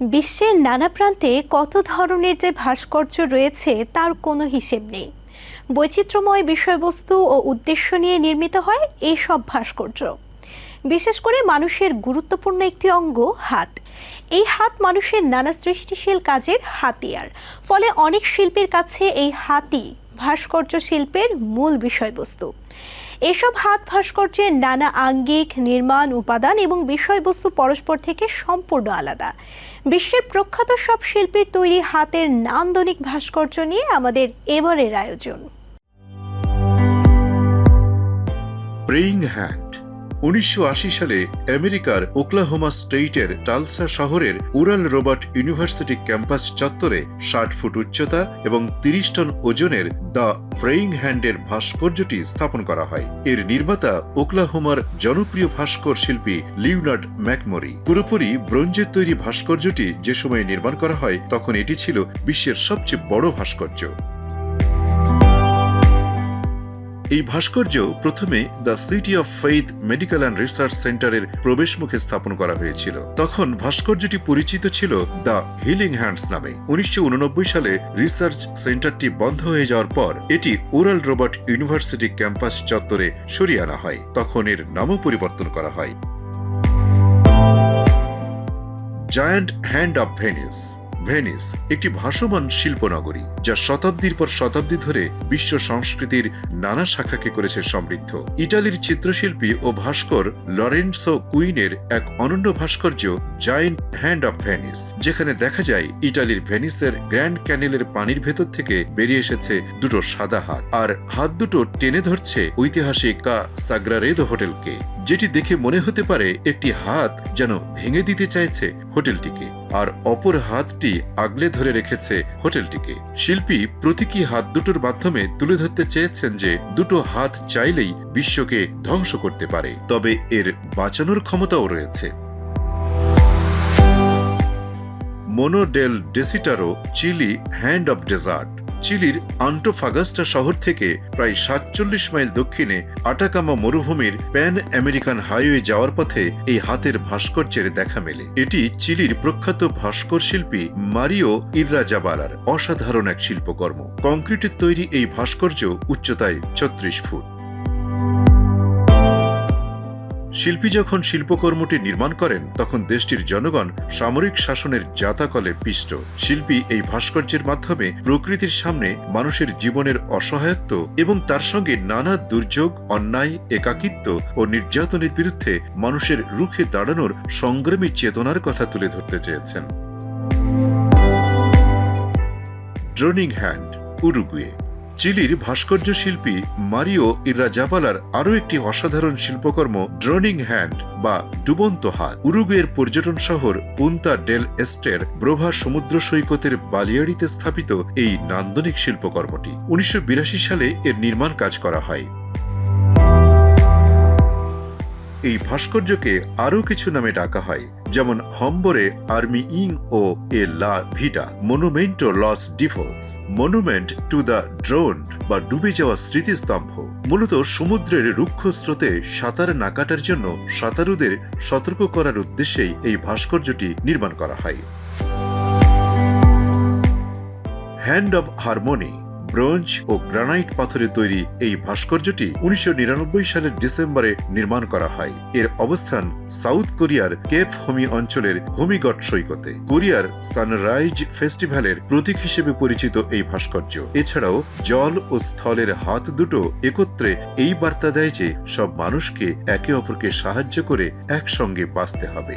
বিশ্বের নানা প্রান্তে কত ধরনের যে ভাস্কর্য রয়েছে, তার কোনো হিসেব নেই। বৈচিত্র্যময় বিষয়বস্তু ও উদ্দেশ্য নিয়ে নির্মিত হয় এইসব ভাস্কর্য। বিশেষ করে মানুষের গুরুত্বপূর্ণ একটি অঙ্গ, হাত। এই হাত মানুষের নানা সৃষ্টিশীল কাজের হাতিয়ার। ফলে অনেক শিল্পীর কাছে এই হাতই ভাস্কর্য শিল্পের মূল বিষয়বস্তু। এসব হাত ভাস্কর্যের নানা আঙ্গিক, নির্মাণ, উপাদান এবং বিষয়বস্তু পরস্পর থেকে সম্পূর্ণ আলাদা। বিশ্বের প্রখ্যাত সব শিল্পীর তৈরি হাতের নান্দনিক ভাস্কর্য নিয়ে আমাদের এবারের আয়োজন। প্রেইং হ্যান্ড উনিশশো আশি সালে আমেরিকার ওকলাহোমা স্টেটের টালসা শহরের উরাল রোবট ইউনিভার্সিটি ক্যাম্পাস চত্বরে ষাট ফুট উচ্চতা এবং তিরিশ টন ওজনের দ্য ফ্রেইং হ্যান্ডের ভাস্কর্যটি স্থাপন করা হয়। এর নির্মাতা ওকলাহোমার জনপ্রিয় ভাস্কর শিল্পী লিওনার্ড ম্যাকমরি। পুরোপুরি ব্রোঞ্জের তৈরি ভাস্কর্যটি যে সময়ে নির্মাণ করা হয়, তখন এটি ছিল বিশ্বের সবচেয়ে বড় ভাস্কর্য। এই ভাস্কর্য প্রথমে the city of faith medical and research সেন্টারের প্রবেশমুখে স্থাপন করা হয়েছিল। তখন ভাস্কর্যটি পরিচিত ছিল দ্য হিলিং হ্যান্ডস নামে। উনিশশো উননব্বই সালে রিসার্চ সেন্টারটি বন্ধ হয়ে যাওয়ার পর এটি ওরাল রোবট ইউনিভার্সিটি ক্যাম্পাস চত্বরে সরিয়ে আনা হয়। তখন এর নামও পরিবর্তন করা হয়। Giant hand of Venice. Venice, একটি ভাসমান শিল্পনগরী, যা শতাব্দীর পর শতাব্দী ধরে বিশ্ব সংস্কৃতির নানা শাখাকে করেছে সমৃদ্ধ। ইটালির চিত্রশিল্পী ও ভাস্কর লরেন্সো কুইনের এক অনন্য ভাস্কর্য জায়েন্ট হ্যান্ড অব ভেনিস যেখানে দেখা যায় ইটালির ভেনিসের গ্র্যান্ড ক্যানেলের পানির ভেতর থেকে বেরিয়ে এসেছে দুটো সাদা হাত, আর হাত দুটো টেনে ধরছে ঐতিহাসিক কা সাগ্রারেদো হোটেলকে, যেটি দেখে মনে হতে পারে একটি হাত যেন ভেঙে দিতে চাইছে হোটেলটিকে। আর অপর হাতটি আগলে ধরে রেখেছে হোটেলটিকে। শিল্পী প্রতীকী হাত দুটোর মাধ্যমে তুলে ধরতে চেয়েছেন যে দুটো হাত চাইলেই বিশ্বকে ধ্বংস করতে পারে, তবে এর বাঁচানোর ক্ষমতাও রয়েছে। মোনোডেল ডেসিটারো, চিলি হ্যান্ড অব ডেজার্ট। চিলির আন্টোফাগাস্টা শহর থেকে প্রায় সাতচল্লিশ মাইল দক্ষিণে আটাকামা মরুভূমির প্যান আমেরিকান হাইওয়ে যাওয়ার পথে এই হাতের ভাস্কর্যের দেখা মেলে। এটি চিলির প্রখ্যাত ভাস্কর শিল্পী মারিও ইররাজাবালার অসাধারণ এক শিল্পকর্ম। কংক্রিটের তৈরি এই ভাস্কর্য উচ্চতায় ছত্রিশ ফুট। শিল্পী যখন শিল্পকর্মটি নির্মাণ করেন, তখন দেশটির জনগণ সামরিক শাসনের জাতাকলে পিষ্ট। শিল্পী এই ভাস্কর্যের মাধ্যমে প্রকৃতির সামনে মানুষের জীবনের অসহায়ত্ব এবং তার সঙ্গে নানা দুর্যোগ, অন্যায়, একাকিত্ব ও নির্যাতনের বিরুদ্ধে মানুষের রুখে দাঁড়ানোর সংগ্রামী চেতনার কথা তুলে ধরতে চেয়েছেন। ড্রোনিং হ্যান্ড উরুগুয়ে চিলির ভাস্কর্য শিল্পী মারিও ইরাজাবালার আরও একটি অসাধারণ শিল্পকর্ম ড্রনিং হ্যান্ড বা ডুবন্ত হাত। উরুগুয়ের পর্যটন শহর পুন্তা ডেল এস্টের ব্রোভা সমুদ্র সৈকতের বালিয়াড়িতে স্থাপিত এই নান্দনিক শিল্পকর্মটি। উনিশশো বিরাশি সালে এর নির্মাণ কাজ করা হয়। এই ভাস্কর্যকে আরও কিছু নামে ডাকা হয়, যেমন হম্বরে আর্মি ইং ও এ লা ভিটা, মনুমেন্টো লস ডিফোস মনুমেন্ট টু দ্য ড্রোন, বা ডুবে যাওয়া স্মৃতিস্তম্ভ। মূলত সমুদ্রের রুক্ষ স্রোতে সাঁতার না কাটার জন্য সাঁতারুদের সতর্ক করার উদ্দেশ্যেই এই ভাস্কর্যটি নির্মাণ করা হয়। হ্যান্ড অব হারমোনি ব্রোঞ্জ ও গ্রানাইট পাথরে তৈরি এই ভাস্কর্যটি উনিশশো নিরানব্বই সালের ডিসেম্বরে নির্মাণ করা হয়। এর অবস্থান সাউথ কোরিয়ার কেপ হোমি অঞ্চলের হোমিগট সৈকতে। কোরিয়ার সানরাইজ ফেস্টিভ্যালের প্রতীক হিসেবে পরিচিত এই ভাস্কর্য। এছাড়াও জল ও স্থলের হাত দুটো একত্রে এই বার্তা দেয় যে সব মানুষকে একে অপরকে সাহায্য করে একসঙ্গে বাঁচতে হবে।